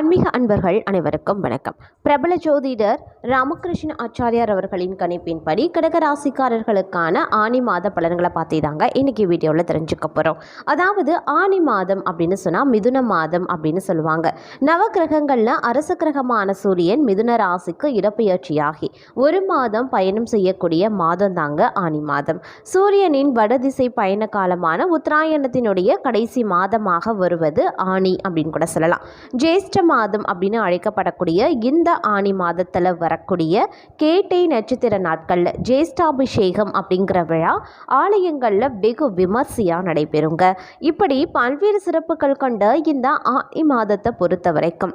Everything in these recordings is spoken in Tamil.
ஆன்மீக அன்பர்கள் அனைவருக்கும் வணக்கம். பிரபல ஜோதிடர் ராமகிருஷ்ண ஆச்சாரியார் அவர்களின் கணிப்பின்படி கடகராசிக்காரர்களுக்கான ஆனி மாத பலன்களை பார்த்திதாங்க இன்னைக்கு வீடியோவில் தெரிஞ்சுக்க போகிறோம் அதாவது ஆனி மாதம் அப்படின்னு சொன்னால் மிதுன மாதம் அப்படின்னு சொல்லுவாங்க. நவகிரகங்களில் அரச கிரகமான சூரியன் மிதுன ராசிக்கு இடப்பெயர்ச்சியாகி ஒரு மாதம் பயணம் செய்யக்கூடிய மாதம் தாங்க ஆனி மாதம். சூரியனின் வடதிசை பயண காலமான உத்தராயணத்தினுடைய கடைசி மாதமாக வருவது ஆனி அப்படின்னு கூட சொல்லலாம். ஜேஷ்ட மாதம் அப்படின்னு அழைக்கப்படக்கூடிய இந்த ஆனி மாதத்தில் வரக்கூடிய கேட்டை நட்சத்திர நாட்களில் ஜேஷ்டாபிஷேகம் அப்படிங்கிற விழா ஆலயங்களில் வெகு விமர்சையாக நடைபெறுங்க. இப்படி பல்வேறு சிறப்புகள் கொண்ட இந்த ஆணி மாதத்தை பொறுத்த வரைக்கும்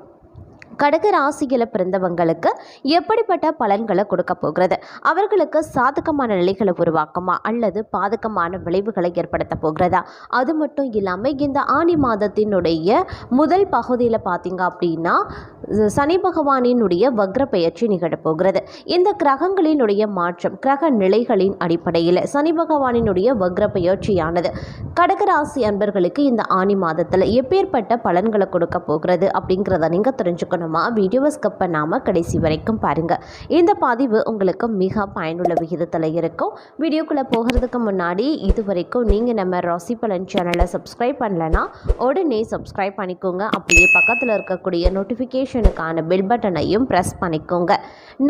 கடக ராசியில் பிறந்தவங்களுக்கு எப்படிப்பட்ட பலன்களை கொடுக்க போகிறது? அவர்களுக்கு சாதகமான நிலைகளை உருவாக்குமா? அல்லது பாதகமான விளைவுகளை ஏற்படுத்த போகிறதா? அது மட்டும் இல்லாமல் இந்த ஆணி மாதத்தினுடைய முதல் பகுதியில் பார்த்தீங்க அப்படின்னா சனி பகவானினுடைய வக்ர பெயர்ச்சி நிகழப்போகிறது இந்த கிரகங்களினுடைய மாற்றம் கிரக நிலைகளின் அடிப்படையில் சனி பகவானினுடைய வக்ர பெயர்ச்சியானது கடகராசி அன்பர்களுக்கு இந்த ஆணி மாதத்தில் எப்பேற்பட்ட பலன்களை கொடுக்க போகிறது அப்படிங்கிறத நீங்கள் தெரிஞ்சுக்கணும். வீடியோவை ஸ்கிப் பண்ணாமல் கடைசி வரைக்கும் பாருங்கள் இந்த பதிவு உங்களுக்கு மிக பயனுள்ள விகிதத்தில் இருக்கும். வீடியோக்குள்ளே போகிறதுக்கு முன்னாடி இது வரைக்கும் நீங்கள் நம்ம ராசி பலன் சேனலை சப்ஸ்கிரைப் பண்ணலைன்னா உடனே சப்ஸ்கிரைப் பண்ணிக்கோங்க. அப்படியே பக்கத்தில் இருக்கக்கூடிய நோட்டிஃபிகேஷனுக்கான பெல் பட்டனையும் ப்ரெஸ் பண்ணிக்கோங்க.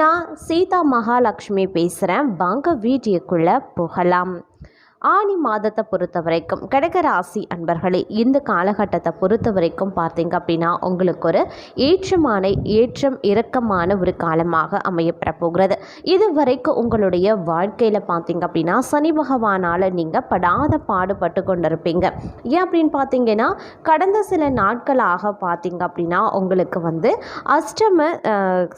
நான் சீதா மகாலட்சுமி பேசுகிறேன் வாங்க வீடியோக்குள்ளே போகலாம். ஆனி மாதத்தை பொறுத்த வரைக்கும் கடகராசி அன்பர்களே இந்த காலகட்டத்தை பொறுத்த வரைக்கும் பார்த்தீங்க அப்படின்னா உங்களுக்கு ஒரு ஏற்றமான ஏற்றம் இறக்கமான ஒரு காலமாக அமையப்பெற போகிறது இது வரைக்கும் உங்களுடைய வாழ்க்கையில் பார்த்தீங்க அப்படின்னா சனி பகவானால் நீங்கள் படாத பாடுபட்டு கொண்டிருப்பீங்க. ஏன் அப்படின்னு பார்த்தீங்கன்னா கடந்த சில நாட்களாக பார்த்தீங்க அப்படின்னா உங்களுக்கு வந்து அஷ்டம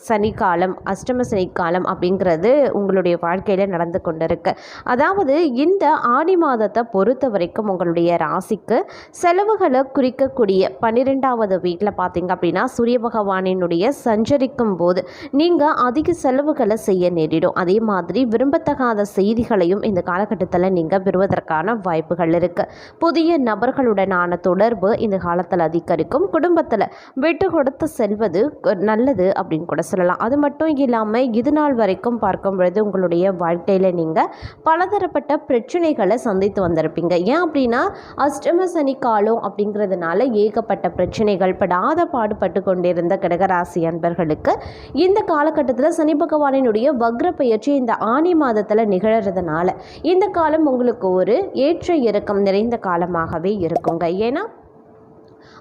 சனிக்காலம் அஷ்டம சனிக்காலம் அப்படிங்கிறது உங்களுடைய வாழ்க்கையில் நடந்து கொண்டிருக்கு. அதாவது இந்த ஆடி மாதத்தை பொறுத்த வரைக்கும் உங்களுடைய ராசிக்கு செலவுகளை குறிக்கக்கூடிய பன்னிரெண்டாவது வீட்டில் பார்த்தீங்க அப்படின்னா சூரிய பகவானினுடைய சஞ்சரிக்கும் போது நீங்கள் அதிக செலவுகளை செய்ய நேரிடும். அதே மாதிரி விரும்பத்தகாத செய்திகளையும் இந்த காலகட்டத்தில் நீங்கள் பெறுவதற்கான வாய்ப்புகள் இருக்குது புதிய நபர்களுடனான தொடர்பு இந்த காலத்தில் அதிகரிக்கும். குடும்பத்தில் விட்டு கொடுத்து செல்வது நல்லது அப்படின்னு கூட சொல்லலாம். அது மட்டும் இல்லாமல் இது நாள் வரைக்கும் பார்க்கும் பொழுது உங்களுடைய வாழ்க்கையில் நீங்கள் பலதரப்பட்ட பிரச்சனைகள் சந்தித்து வந்திருப்பீங்க. ஏன் அப்படின்னா அஷ்டம சனி காலம் அப்படிங்கிறதுனால ஏகப்பட்ட பிரச்சனைகள் படாத பாடுபட்டு கொண்டிருந்த கடகராசி அன்பர்களுக்கு இந்த காலகட்டத்தில் சனி பகவானினுடைய வக்ர பயிற்சி இந்த ஆனி மாதத்தில் நிகழறதுனால இந்த காலம் உங்களுக்கு ஒரு ஏற்ற இறக்கம் நிறைந்த காலமாகவே இருக்குங்க. ஏன்னா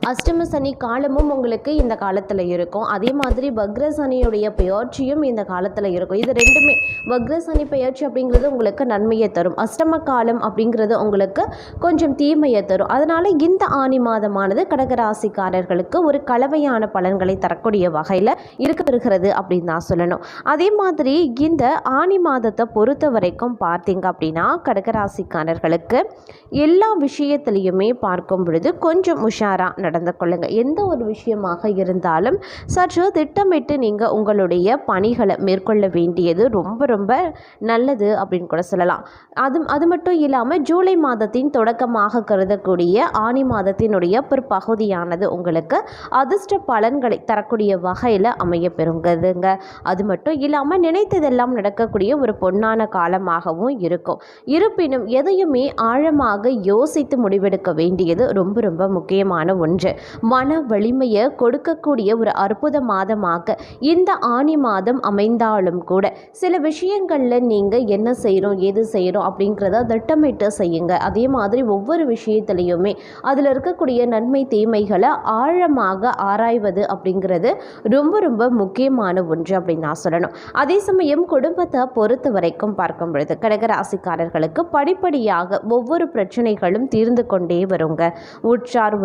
அஷ்டம சனி காலமும் உங்களுக்கு இந்த காலத்தில் இருக்கும். அதே மாதிரி வக்ர சனியுடைய பெயர்ச்சியும் இந்த காலத்தில் இருக்கும். இது ரெண்டுமே வக்ர சனி பெயர்ச்சி அப்படிங்கிறது உங்களுக்கு நன்மையை தரும். அஷ்டம காலம் அப்படிங்கிறது உங்களுக்கு கொஞ்சம் தீமையை தரும். அதனால் இந்த ஆனி மாதமானது கடகராசிக்காரர்களுக்கு ஒரு கலவையான பலன்களை தரக்கூடிய வகையில் இருக்க வருகிறது அப்படின்னு தான் சொல்லணும். அதே மாதிரி இந்த ஆனி மாதத்தை பொறுத்த வரைக்கும் பார்த்தீங்க அப்படின்னா கடகராசிக்காரர்களுக்கு எல்லா விஷயத்துலையுமே பார்க்கும் பொழுது கொஞ்சம் உஷாராக நடந்து கொள்ளுங்க. எந்த ஒரு விஷயமாக இருந்தாலும் சற்று திட்டமிட்டு நீங்கள் உங்களுடைய பணிகளை மேற்கொள்ள வேண்டியது ரொம்ப ரொம்ப நல்லது அப்படின்னு கூட சொல்லலாம். அது அது மட்டும் இல்லாமல் ஜூலை மாதத்தின் தொடக்கமாக கருதக்கூடிய ஆனி மாதத்தினுடைய பிற்பகுதியானது உங்களுக்கு அதிர்ஷ்ட பலன்களை தரக்கூடிய வகையில் அமைய பெறுங்கிறதுங்க அது மட்டும் இல்லாமல் நினைத்ததெல்லாம் நடக்கக்கூடிய ஒரு பொன்னான காலமாகவும் இருக்கும். இருப்பினும் எதையுமே ஆழமாக யோசித்து முடிவெடுக்க வேண்டியது ரொம்ப ரொம்ப முக்கியமான ஒன்று. மன வலிமையை கொடுக்கக்கூடிய ஒரு அற்புத மாதமாக இந்த ஆனி மாதம் அமைந்தாலும் கூட சில விஷயங்களில் நீங்கள் என்ன செய்கிறோம் எது செய்கிறோம் அப்படிங்கிறத திட்டமிட்டு செய்யுங்க. அதே மாதிரி ஒவ்வொரு விஷயத்துலையுமே அதில் இருக்கக்கூடிய நன்மை தீமைகளை ஆழமாக ஆராய்வது அப்படிங்கிறது ரொம்ப ரொம்ப முக்கியமான ஒன்று அப்படின்னு நான் சொல்லணும். அதே சமயம் குடும்பத்தை பொறுத்த வரைக்கும் பார்க்கும் பொழுது கடகராசிக்காரர்களுக்கு படிப்படியாக ஒவ்வொரு பிரச்சனைகளும் தீர்ந்து கொண்டே வருங்க. உற்றார்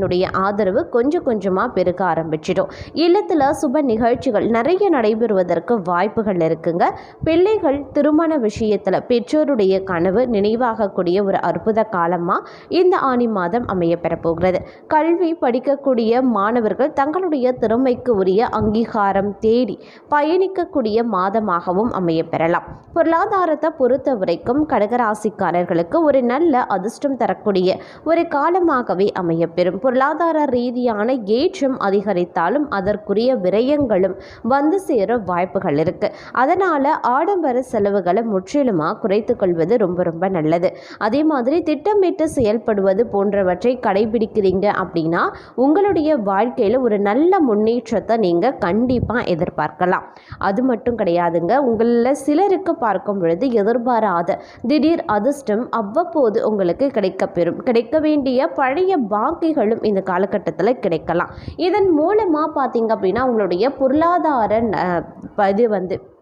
உறவினர்களினுடைய ஆதரவு கொஞ்சம் கொஞ்சமாக பெருக ஆரம்பிச்சிடும். இல்லத்தில் சுப நிகழ்ச்சிகள் நிறைய நடைபெறுவதற்கு வாய்ப்புகள் இருக்குங்க. பிள்ளைகள் திருமண விஷயத்தில் பெற்றோருடைய கனவு நினைவாகக்கூடிய ஒரு அற்புத காலமாக இந்த ஆனி மாதம் அமைய பெறப்போகிறது. கல்வி படிக்கக்கூடிய மாணவர்கள் தங்களுடைய திறமைக்கு உரிய அங்கீகாரம் தேடி பயணிக்கக்கூடிய மாதமாகவும் அமைய பெறலாம். பொருளாதாரத்தை பொறுத்த வரைக்கும் கடகராசிக்காரர்களுக்கு ஒரு நல்ல அதிர்ஷ்டம் தரக்கூடிய ஒரு காலமாகவே அமையப்பெறும் பொருளாதார ரீதியான ஏற்றம் அதிகரித்தாலும் அதற்குரிய விரயங்களும் வந்து சேர வாய்ப்புகள் இருக்குது அதனால் ஆடம்பர செலவுகளை முற்றிலுமாக குறைத்து கொள்வது ரொம்ப ரொம்ப நல்லது. அதே மாதிரி திட்டமிட்டு செயல்படுவது போன்றவற்றை கடைபிடிக்கிறீங்க அப்படின்னா உங்களுடைய வாழ்க்கையில் ஒரு நல்ல முன்னேற்றத்தை நீங்கள் கண்டிப்பாக எதிர்பார்க்கலாம். அது மட்டும் கிடையாதுங்க உங்களில் சிலருக்கு பார்க்கும் பொழுது எதிர்பாராத திடீர் அதிர்ஷ்டம் அவ்வப்போது உங்களுக்கு கிடைக்கப்பெறும். கிடைக்க வேண்டிய பழைய பாக்கிகளும் இந்த காலகட்டத்தில் கிடைக்கலாம். இதன் மூலமாக பார்த்தீங்க அப்படின்னா உங்களுடைய பொருளாதார ந- இது வந்து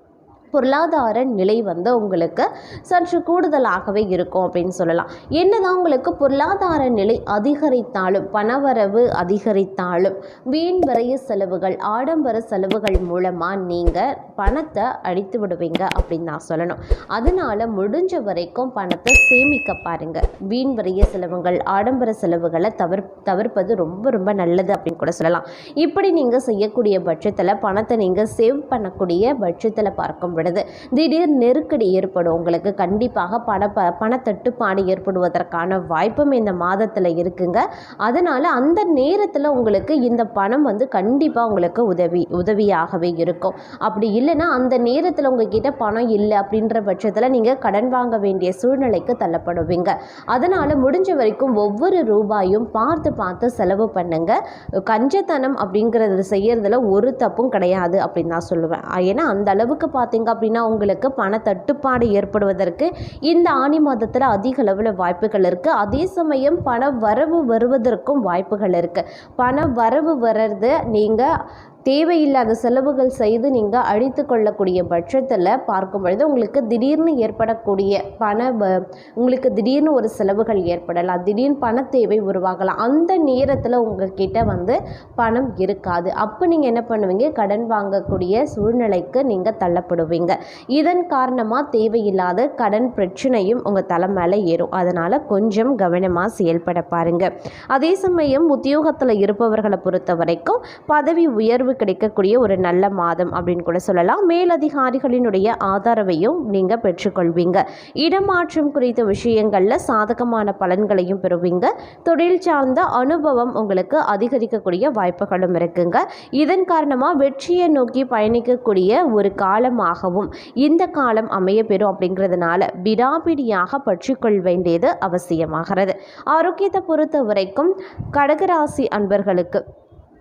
பொருளாதார நிலை வந்து உங்களுக்கு சற்று கூடுதலாகவே இருக்கும் அப்படின்னு சொல்லலாம். என்னதான் உங்களுக்கு பொருளாதார நிலை அதிகரித்தாலும் பணவரவு அதிகரித்தாலும் வீண் விரைய செலவுகள் ஆடம்பர செலவுகள் மூலமாக நீங்கள் பணத்தை அடித்து விடுவீங்க அப்படின்னு நான் சொல்லணும். அதனால் முடிஞ்ச வரைக்கும் பணத்தை சேமிக்க பாருங்கள் வீண் விரைய செலவுகள் ஆடம்பர செலவுகளை தவிர தவிர்ப்பது ரொம்ப ரொம்ப நல்லது அப்படின்னு கூட சொல்லலாம். இப்படி நீங்கள் செய்யக்கூடிய பட்சத்தில் பணத்தை நீங்கள் சேவ் பண்ணக்கூடிய பட்சத்தில் பார்க்கும் விடுது திடீர் நெருக்கடி ஏற்படும். உங்களுக்கு கண்டிப்பாக பண ப பணத்தட்டுப்பாடு ஏற்படுவதற்கான வாய்ப்பும் இந்த மாதத்தில் இருக்குங்க. அதனால் அந்த நேரத்தில் உங்களுக்கு இந்த பணம் வந்து கண்டிப்பாக உங்களுக்கு உதவி உதவியாகவே இருக்கும். அப்படி இல்லைன்னா அந்த நேரத்தில் உங்ககிட்ட பணம் இல்லை அப்படின்ற பட்சத்தில் நீங்கள் கடன் வாங்க வேண்டிய சூழ்நிலைக்கு தள்ளப்படுவீங்க. அதனால் முடிஞ்ச வரைக்கும் ஒவ்வொரு ரூபாயும் பார்த்து பார்த்து செலவு பண்ணுங்க. கஞ்சத்தனம் அப்படிங்கிறது செய்யறதுல ஒரு தப்பும் கிடையாது அப்படின்னு நான் சொல்லுவேன். ஏன்னா அந்த அளவுக்கு பார்த்தீங்க அப்படின்னா உங்களுக்கு பண தட்டுப்பாடு ஏற்படுவதற்கு இந்த ஆணி மாதத்தில் அதிக அளவில் வாய்ப்புகள் இருக்குது அதே சமயம் பண வரவு வருவதற்கும் வாய்ப்புகள் இருக்குது பண வரவு வர்றது நீங்கள் தேவையில்லாத செலவுகள் செய்து நீங்கள் அழித்து கொள்ளக்கூடிய பட்சத்தில் பார்க்கும் பொழுது உங்களுக்கு திடீர்னு ஏற்படக்கூடிய பண வ- உங்களுக்கு திடீர்னு ஒரு செலவுகள் ஏற்படலாம். திடீர்னு பண தேவை உருவாகலாம். அந்த நேரத்தில் உங்ககிட்ட வந்து பணம் இருக்காது. அப்போ நீங்கள் என்ன பண்ணுவீங்க? கடன் வாங்கக்கூடிய சூழ்நிலைக்கு நீங்கள் தள்ளப்படுவீங்க. இதன் காரணமாக தேவையில்லாத கடன் பிரச்சனையும் உங்கள் தலை மேலே ஏறும். அதனால் கொஞ்சம் கவனமாக செயல்பட பாருங்க. அதே சமயம் உத்தியோகத்தில் இருப்பவர்களை பொறுத்த வரைக்கும் பதவி உயர்வு கிடைக்கக்கூடிய ஒரு நல்ல மாதம் அப்படின்னு கூட சொல்லலாம். மேலதிகாரிகளினுடைய ஆதரவையும் நீங்கள் பெற்றுக்கொள்வீங்க. இடமாற்றம் குறித்த விஷயங்களில் சாதகமான பலன்களையும் பெறுவீங்க. தொழில் சார்ந்த அனுபவம் உங்களுக்கு அதிகரிக்கக்கூடிய வாய்ப்புகளும் இருக்குங்க. இதன் காரணமாக வெற்றியை நோக்கி பயணிக்கக்கூடிய ஒரு காலமாகவும் இந்த காலம் அமைய பெறும் அப்படிங்கிறதுனால விடாபிடியாக பற்றிக்கொள் வேண்டியது அவசியமாகிறது. ஆரோக்கியத்தை பொறுத்த வரைக்கும் கடகராசி அன்பர்களுக்கு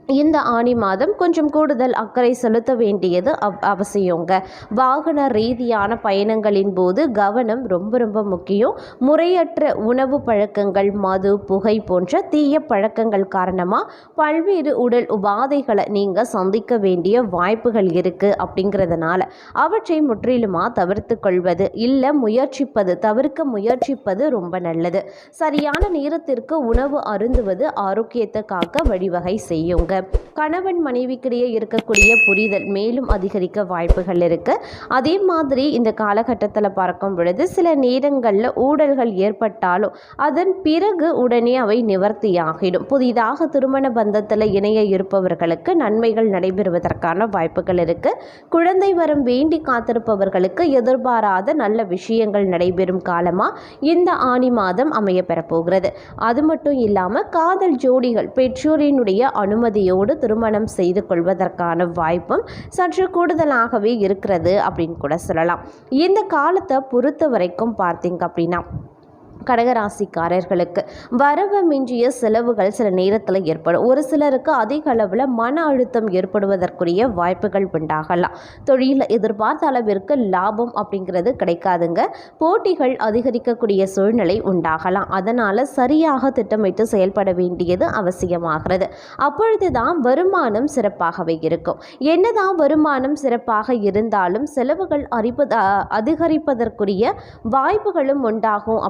இந்த ஆணி மாதம் கொஞ்சம் கூடுதல் அக்கறை செலுத்த வேண்டியது அவ் அவசியங்க. வாகன ரீதியான பயணங்களின் போது கவனம் ரொம்ப ரொம்ப முக்கியம். முறையற்ற உணவு பழக்கங்கள் மது புகை போன்ற தீய பழக்கங்கள் காரணமாக பல்வேறு உடல் உபாதைகளை நீங்கள் சந்திக்க வேண்டிய வாய்ப்புகள் இருக்குது அப்படிங்கிறதுனால. அவற்றை முற்றிலுமாக தவிர்த்து கொள்வது இல்லை முயற்சிப்பது தவிர்க்க முயற்சிப்பது ரொம்ப நல்லது. சரியான நேரத்திற்கு உணவு அருந்துவது ஆரோக்கியத்தை காக்க வழிவகை செய்யுங்க. கணவன் மனைவிக்கிடையே இருக்கக்கூடிய புரிதல் மேலும் அதிகரிக்க வாய்ப்புகள் இருக்குது அதே மாதிரி இந்த காலகட்டத்தில் பார்க்கும் பொழுது சில நேரங்களில் ஊழல்கள் ஏற்பட்டாலும் அதன் பிறகு உடனே அவை நிவர்த்தியாகிடும் புதிதாக திருமண பந்தத்தில் இணைய இருப்பவர்களுக்கு நன்மைகள் நடைபெறுவதற்கான வாய்ப்புகள் இருக்குது குழந்தை வரம் வேண்டி காத்திருப்பவர்களுக்கு எதிர்பாராத நல்ல விஷயங்கள் நடைபெறும் காலமாக இந்த ஆணி மாதம் அமைய பெறப்போகிறது அது மட்டும் இல்லாமல் காதல் ஜோடிகள் பெற்றோரினுடைய அனுமதி அனுமதியோடு திருமணம் செய்து கொள்வதற்கான வாய்ப்பும் சற்று கூடுதலாகவே இருக்கிறது அப்படின்னு கூட சொல்லலாம். இந்த காலத்தை பொறுத்த வரைக்கும் பார்த்தீங்க அப்படின்னா கடகராசிக்காரர்களுக்கு. வரவு மிஞ்சிய செலவுகள் சில நேரத்தில் ஏற்படும். ஒரு சிலருக்கு அதிக அளவில் மன அழுத்தம் ஏற்படுவதற்குரிய வாய்ப்புகள் உண்டாகலாம். தொழிலில் எதிர்பார்த்த அளவிற்கு லாபம் அப்படிங்கிறது கிடைக்காதுங்க. போட்டிகள் அதிகரிக்கக்கூடிய சூழ்நிலை உண்டாகலாம். அதனால் சரியாக திட்டமிட்டு செயல்பட வேண்டியது அவசியமாகிறது. அப்பொழுதுதான் வருமானம் சிறப்பாகவே இருக்கும். என்னதான் வருமானம் சிறப்பாக இருந்தாலும் செலவுகள் அறிப்பத அதிகரிப்பதற்குரிய வாய்ப்புகளும் உண்டாகும்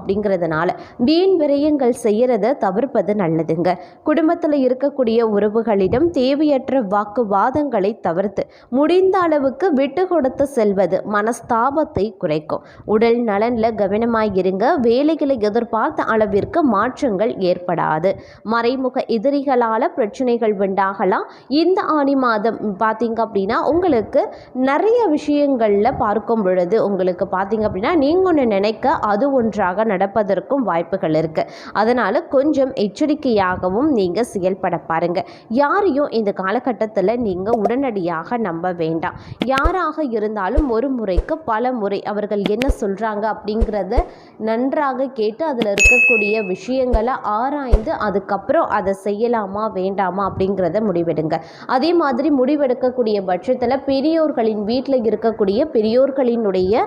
இருக்கிறதுனால வீண் விரயங்கள் செய்யறத தவிர்ப்பது நல்லதுங்க. குடும்பத்தில் இருக்கக்கூடிய உறவுகளிடம் தேவையற்ற வாக்குவாதங்களை தவிர்த்து முடிந்த அளவுக்கு விட்டு கொடுத்து செல்வது மனஸ்தாபத்தை குறைக்கும். உடல் நலனில் கவனமாயிருங்க வேலைகளை எதிர்பார்த்த அளவிற்கு மாற்றங்கள் ஏற்படாது. மறைமுக எதிரிகளால் பிரச்சனைகள் உண்டாகலாம். இந்த ஆணி மாதம் பார்த்தீங்க அப்படின்னா உங்களுக்கு நிறைய விஷயங்களில் பார்க்கும் பொழுது உங்களுக்கு பார்த்தீங்க அப்படின்னா நீங்கள் ஒன்று நினைக்க அது ஒன்றாக நடப்பது வருவதற்கும் வாய்ப்புகள் இருக்குது அதனால் கொஞ்சம் எச்சரிக்கையாகவும் நீங்கள் செயல்பட பாருங்கள் யாரையும் இந்த காலகட்டத்தில் நீங்கள் உடனடியாக நம்ப வேண்டாம். யாராக இருந்தாலும் ஒரு முறைக்கு பல முறை அவர்கள் என்ன சொல்கிறாங்க அப்படிங்கிறத நன்றாக கேட்டு அதில் இருக்கக்கூடிய விஷயங்களை ஆராய்ந்து அதுக்கப்புறம் அதை செய்யலாமா வேண்டாமா அப்படிங்கிறத முடிவெடுங்க. அதே மாதிரி முடிவெடுக்கக்கூடிய பட்சத்தில் பெரியோர்களின் வீட்டில் இருக்கக்கூடிய பெரியோர்களினுடைய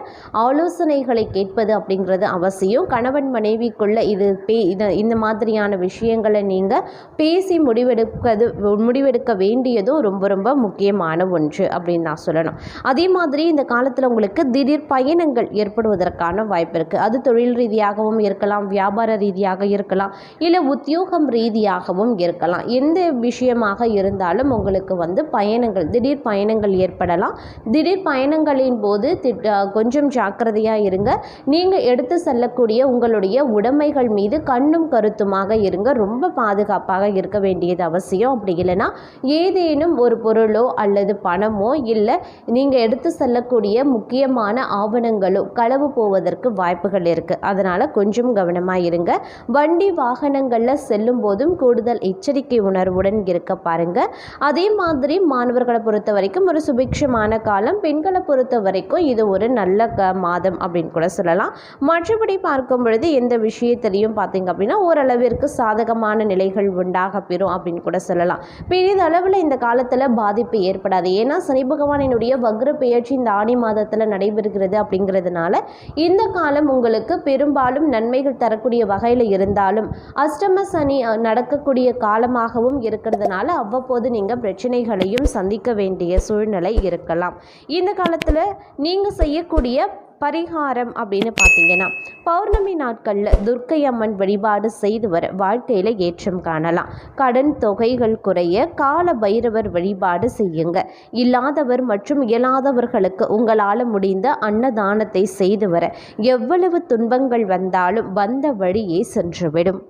ஆலோசனைகளை கேட்பது அப்படிங்கிறது அவசியம். கணவன் மனைவிக்குள்ளே இது பே இது இந்த மாதிரியான விஷயங்களை நீங்கள் பேசி முடிவெடுக்கிறது முடிவெடுக்க வேண்டியதும் ரொம்ப ரொம்ப முக்கியமான ஒன்று அப்படின்னு நான் சொல்லணும். அதே மாதிரி இந்த காலத்தில் உங்களுக்கு திடீர் பயணங்கள் ஏற்படுவதற்கான வாய்ப்பு இருக்குது அது தொழில் ரீதியாகவும் இருக்கலாம் வியாபார ரீதியாக இருக்கலாம் இல்லை உத்தியோகம் ரீதியாகவும் இருக்கலாம். எந்த விஷயமாக இருந்தாலும் உங்களுக்கு வந்து பயணங்கள் திடீர் பயணங்கள் ஏற்படலாம். திடீர் பயணங்களின் போது திட்ட கொஞ்சம் ஜாக்கிரதையாக இருங்க. நீங்கள் எடுத்து செல்லக்கூடிய உங்களுடைய உடைமைகள் மீது கண்ணும் கருத்துமாக இருங்க. ரொம்ப பாதுகாப்பாக இருக்க வேண்டியது அவசியம். அப்படி இல்லைன்னா ஏதேனும் ஒரு பொருளோ அல்லது பணமோ இல்லை நீங்கள் எடுத்து செல்லக்கூடிய முக்கியமான ஆவணங்களோ களவு போவதற்கு வாய்ப்புகள் இருக்குது அதனால் கொஞ்சம் கவனமாக இருங்க. வண்டி வாகனங்களில் செல்லும் போதும் கூடுதல் எச்சரிக்கை உணர்வுடன் இருக்க பாருங்க. அதே மாதிரி மாணவர்களை பொறுத்த வரைக்கும் ஒரு சுபிக்ஷமான காலம். பெண்களை பொறுத்த வரைக்கும் இது ஒரு நல்ல க மாதம் அப்படின்னு கூட சொல்லலாம். மற்றபடி பார்க்கும் பொழுது எந்த விஷயத்திலையும் பார்த்தீங்க அப்படின்னா ஓரளவிற்கு சாதகமான நிலைகள் உண்டாக பெறும் அப்படின்னு கூட சொல்லலாம். பெரிதளவில் இந்த காலத்தில் பாதிப்பு ஏற்படாது. ஏன்னா சனி பகவானினுடைய வக்ர பெயர்ச்சி இந்த ஆணி மாதத்தில் நடைபெறுகிறது அப்படிங்கிறதுனால இந்த காலம் உங்களுக்கு பெரும்பாலும் நன்மைகள் தரக்கூடிய வகையில் இருந்தாலும் அஷ்டம சனி நடக்கக்கூடிய காலமாகவும் இருக்கிறதுனால அவ்வப்போது நீங்கள் பிரச்சனைகளையும் சந்திக்க வேண்டிய சூழ்நிலை இருக்கலாம். இந்த காலத்தில் நீங்கள் செய்யக்கூடிய பரிகாரம் அப்படின்னு பார்த்தீங்கன்னா பௌர்ணமி நாட்களில் துர்க்கை அம்மன் வழிபாடு செய்து வர வாழ்க்கையில் ஏற்றம் காணலாம். கடன் தொகைகள் குறைய கால பைரவர் வழிபாடு செய்யுங்க. இல்லாதவர் மற்றும் இயலாதவர்களுக்கு உங்களால் முடிந்த அன்னதானத்தை செய்து வர எவ்வளவு துன்பங்கள் வந்தாலும் வந்த வழியே சென்றுவிடும்.